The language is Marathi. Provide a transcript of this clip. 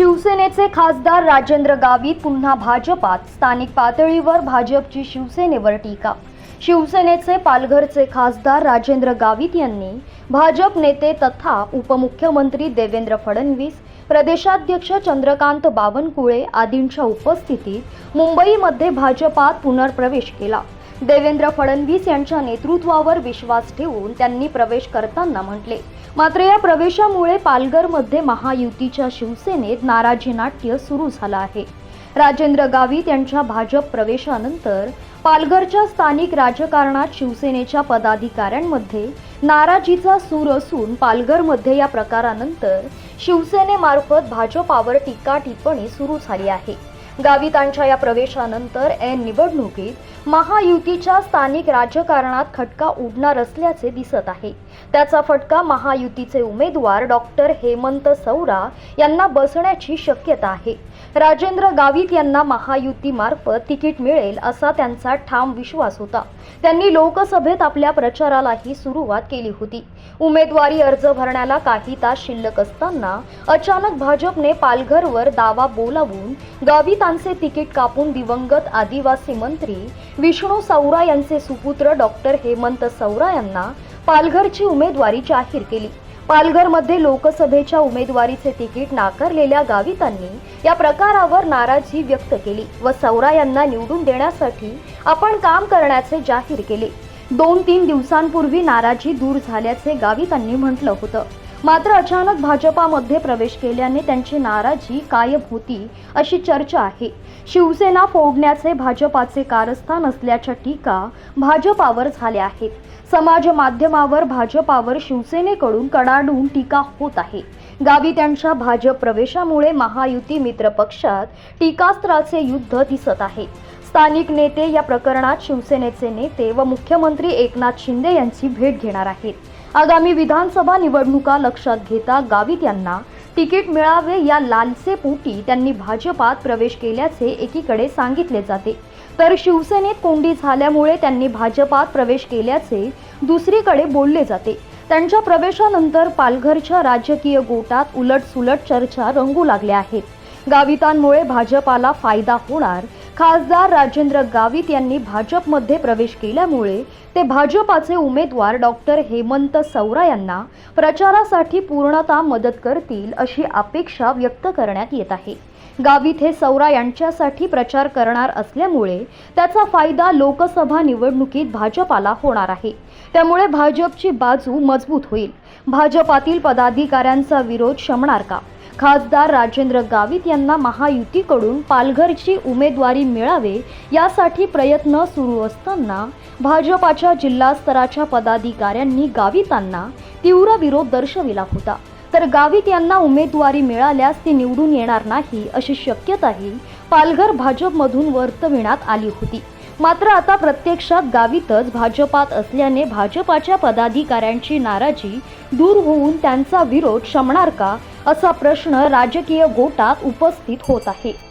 शिवसेनेचे खासदार राजेंद्र गावित पुन्हा भाजपात. स्थानिक पातळीवर भाजपची शिवसेनेवर टीका. शिवसेनेचे पालघरचे खासदार राजेंद्र गावित यांनी भाजप नेते तथा उपमुख्यमंत्री देवेंद्र फडणवीस प्रदेशाध्यक्ष चंद्रकांत बावनकुळे आदींच्या उपस्थितीत मुंबईमध्ये भाजपात पुनर्प्रवेश केला. देवेंद्र फडणवीस यांच्या नेतृत्वावर विश्वास ठेवून त्यांनी प्रवेश करताना म्हटले मात्र या प्रवेशामुळे पालघरमध्ये महायुतीच्या शिवसेनेत नाराजी नाट्य सुरू झालं आहे. राजेंद्र गावित यांच्या भाजप प्रवेशानंतर पालघरच्या स्थानिक राजकारणात शिवसेनेच्या पदाधिकाऱ्यांमध्ये नाराजीचा सूर असून पालघरमध्ये या प्रकारानंतर शिवसेनेमार्फत भाजपावर टीका टिप्पणी सुरू झाली आहे. गावितांच्या या प्रवेशानंतर ऐन निवडणुकीत महायुतीच्या स्थानिक राजकारणात खटका उडणार असल्याचे दिसत आहे. त्याचा फटका महायुतीचे उमेदवार डॉक्टर हेमंत सौरा यांना बसण्याची शक्यता आहे. राजेंद्र गावित यांना महायुतीमार्फत तिकीट मिळेल असा त्यांचा ठाम विश्वास होता. त्यांनी लोकसभेत आपल्या प्रचारालाही सुरुवात केली होती. उमेदवारी अर्ज भरण्याला काही तास शिल्लक असताना अचानक भाजपने पालघरवर दावा बोलावून गावितांचे तिकीट कापून दिवंगत आदिवासी मंत्री विष्णू सौरा यांचे सुपुत्र डॉक्टर हेमंत सौरा यांना पालघरची उमेदवारी जाहीर केली. पालघरमध्ये लोकसभेच्या उमेदवारीचे तिकीट नाकारलेल्या गावितांनी या प्रकारावर नाराजी व्यक्त केली व सौरा यांना निवडून देण्यासाठी आपण काम करण्याचे जाहीर केले. दोन तीन दिवसांपूर्वी नाराजी दूर झाल्याचे गावितांनी म्हटलं होतं. मात्र अचानक भाजपामध्ये प्रवेश केल्याने त्यांची नाराजी कायम होती अशी चर्चा आहे. शिवसेना फोडण्याचे भाजपाचे कारस्थान असल्याच्या टीका भाजपावर झाल्या आहेत. समाज माध्यमावर भाजपावर शिवसेनेकडून कडाडून टीका होत आहे. गावी त्यांच्या भाजप प्रवेशामुळे महायुती मित्र पक्षात टीकास्त्राचे युद्ध दिसत आहे. स्थानिक नेते या प्रकरणात शिवसेनेचे नेते व मुख्यमंत्री एकनाथ शिंदे यांची भेट घेणार आहेत. आगामी विधानसभा निवडणुका लक्षात घेता गावित यांना तिकीट मिळावे या लालसेपोटी त्यांनी भाजपात प्रवेश केल्याचे एकीकडे सांगितले जाते. तर शिवसेनेत कोंडी झाल्यामुळे त्यांनी भाजपात प्रवेश केल्याचे दुसरीकडे बोलले जाते. त्यांच्या प्रवेशानंतर पालघरच्या राजकीय गोटात उलटसुलट चर्चा रंगू लागल्या आहेत. गावितांमुळे भाजपाला फायदा होणार खासदार राजेंद्र गावित यांनी भाजपमध्ये प्रवेश केल्यामुळे ते भाजपाचे उमेदवार डॉक्टर हेमंत सौरा यांना प्रचारासाठी पूर्णतः मदत करतील अशी अपेक्षा व्यक्त करण्यात येत आहे. गावित हे सौरा यांच्यासाठी प्रचार करणार असल्यामुळे त्याचा फायदा लोकसभा निवडणुकीत भाजपाला होणार आहे. त्यामुळे भाजपची बाजू मजबूत होईल. भाजपातील पदाधिकाऱ्यांचा विरोध शमणार का? खासदार राजेंद्र गावित यांना महायुतीकडून पालघरची उमेदवारी मिळावे यासाठी प्रयत्न सुरू असताना भाजपाच्या जिल्हास्तराच्या पदाधिकाऱ्यांनी गावितांना तीव्र विरोध दर्शविला होता. तर गावित यांना उमेदवारी मिळाल्यास ती निवडून येणार नाही अशी शक्यताही पालघर भाजपमधून वर्तविण्यात आली होती. मात्र आता प्रत्यक्षात गावीतच भाजपात असल्याने भाजपाच्या पदाधिकाऱ्यांची नाराजी दूर होऊन त्यांचा विरोध शमणार का असा प्रश्न राजकीय गोटात उपस्थित होत आहे.